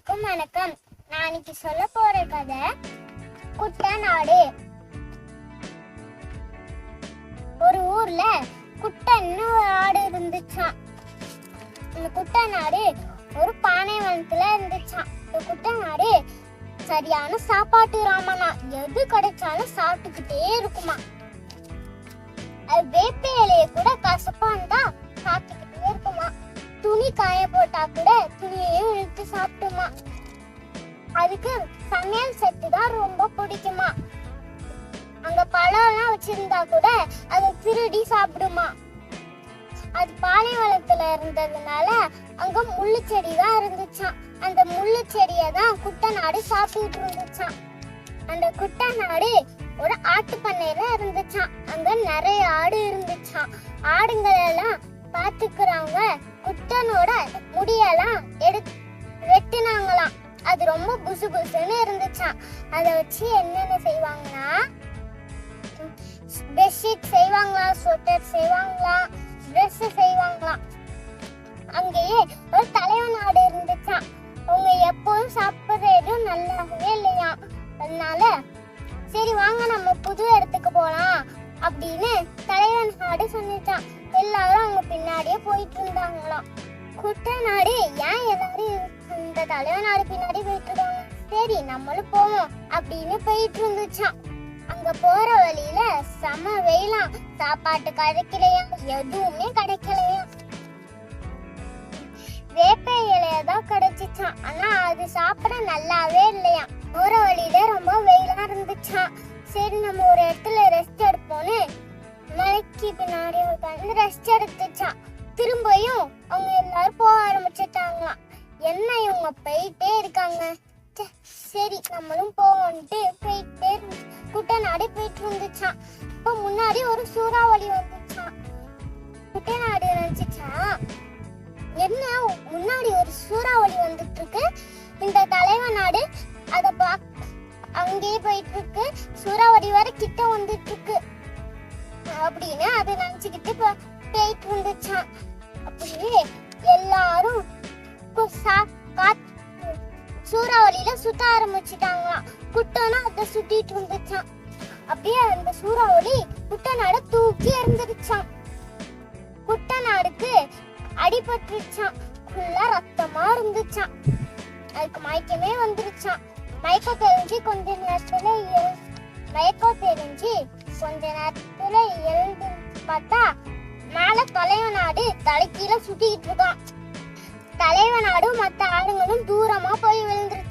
அனைவருக்கும் வணக்கம். நான் இன்னைக்கு சொல்ல போற கதை குட்டநாடு. ஒரு ஊர்ல குட்டன்னு ஒரு ஆடு இருந்துச்சாம். இந்த குட்டநாடு ஒரு பானைவனத்துல இருந்துச்சாம். இந்த குட்டநாடு சரியான சாப்பாட்டு ராமனா எது கிடைச்சாலும் சாப்பிட்டுக்கிட்டே இருக்குமா அது வேப்ப இலைய கூட கசப்பா இருந்தா துணி காய போட்டா கூட துணியையும் இழுத்து சாப்பிட்டுமா. அதுக்கு சமையல் செட்டு தான் ரொம்ப பிடிக்குமா. அங்க பழம்லாம் வச்சிருந்தா கூட அதை திருடி சாப்பிடுமா. அது பாலைவனத்துல இருந்ததுனால அங்க முள்ளு செடி தான் இருந்துச்சான் அந்த முள்ளு செடியை தான் குட்டநாடு சாப்பிட்டுட்டு இருந்துச்சான் அந்த குட்டநாடு ஒரு ஆட்டு பண்ணையில இருந்துச்சான் அங்க நிறைய ஆடு இருந்துச்சான் ஆடுங்களெல்லாம் பாத்துக்கிறவங்க குட்டனோட முடியெல்லாம் எடுத்து வெட்டினாங்களாம். அது ரொம்ப புசு புசுன்னு இருந்துச்சாம். அதை வச்சு என்னென்ன செய்வாங்கன்னா பெட்ஷீட் செய்வாங்களா ஸ்வெட்டர் செய்வாங்களா ட்ரெஸ் செய்வாங்களாம் அங்கேயே ஒரு தலைவன் ஆடு இருந்துச்சான் அவங்க எப்போதும் சாப்பிட்றது எதுவும் நல்லாவே இல்லையா அதனால சரி வாங்க நம்ம புது இடத்துக்கு போலாம் அப்படின்னு தலைவன் ஆடு சொன்னிச்சான் எல்லாரும் அவங்க பின்னாடியே போயிட்டு இருந்தாங்களாம் குட்டை நாடு ஏன் எல்லாரும் இந்த தலைவன் நாடு பின்னாடி போயிட்டு இருக்காங்க சரி நம்மளும் போவோம் அப்படின்னு போயிட்டு இருந்துச்சான் அங்க போற வழியில செம வெயிலாம் சாப்பாட்டு கிடைக்கலையா? எதுவுமே கிடைக்கலையா? வேப்ப இலைய தான் கிடைச்சிச்சான் ஆனா அது சாப்பிட நல்லாவே இல்லையா? போற வழியில ரொம்ப வெயிலா இருந்துச்சான் சரி நம்ம ஒரு இடத்துல என்ன போயிட்டே இருக்காங்க. சரி நம்மளும் போவோம்ட்டு போயிட்டே குட்டை குட்டநாடு போயிட்டு இருந்துச்சான் இப்போ முன்னாடி ஒரு சூறாவளி வந்துச்சான் குட்டநாடு நினைச்சிச்சான் என்ன முன்னாடி ஒரு சூறாவளி வந்துட்டு இருக்கு இந்த தலைவன் நாடு அத பா அங்கேயே போயிட்டு இருக்கு சூறாவளி வர கிட்ட வந்துட்டு இருக்கு அப்படின்னு அதை நினைச்சுக்கிட்டு போயிட்டு இருந்துச்சான் அப்படியே எல்லாரும் கு- சா- சுத்த ஆரம்பிச்சிட்டாங்களாம் குட்டனா அதை சுத்திட்டு இருந்துச்சான் அப்படியே அந்த சூறாவளி குட்டநாட தூக்கி எறிஞ்சிருச்சான் குட்டநாடுக்கு அடிபட்டுருச்சான். ஃபுல்லா ரத்தமா இருந்துச்சான். அதுக்கு மயக்கமே வந்துருச்சான். மயக்கம் தெரிஞ்சு கொஞ்ச நேரத்துல எழு- மயக்கம் தெரிஞ்சு கொஞ்ச நேரத்துல எழுந்து பார்த்தா மேல தலைவனாடு தலைக்கீழ சுட்டிக்கிட்டு இருக்கான். தலைவனாடும் மத்த ஆளுங்களும் தூரமா போய்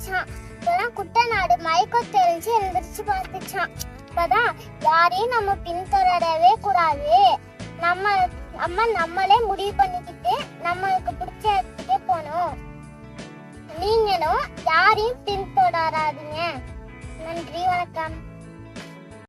விழுந்துருச்சான் குட்டை நாடு மயக்கம் தெரிஞ்சு எழுந்திரிச்சு பார்த்துச்சான் இப்பதான் யாரையும் நம்ம பின்தொடரவே கூடாது. நம்ம நம்ம நம்மளே முடிவு பண்ணிக்கிட்டு நம்மளுக்கு பிடிச்ச இடத்துக்கே போகணும். நீங்களும் யாரையும் பின்தொடராதீங்க. நன்றி வணக்கம்.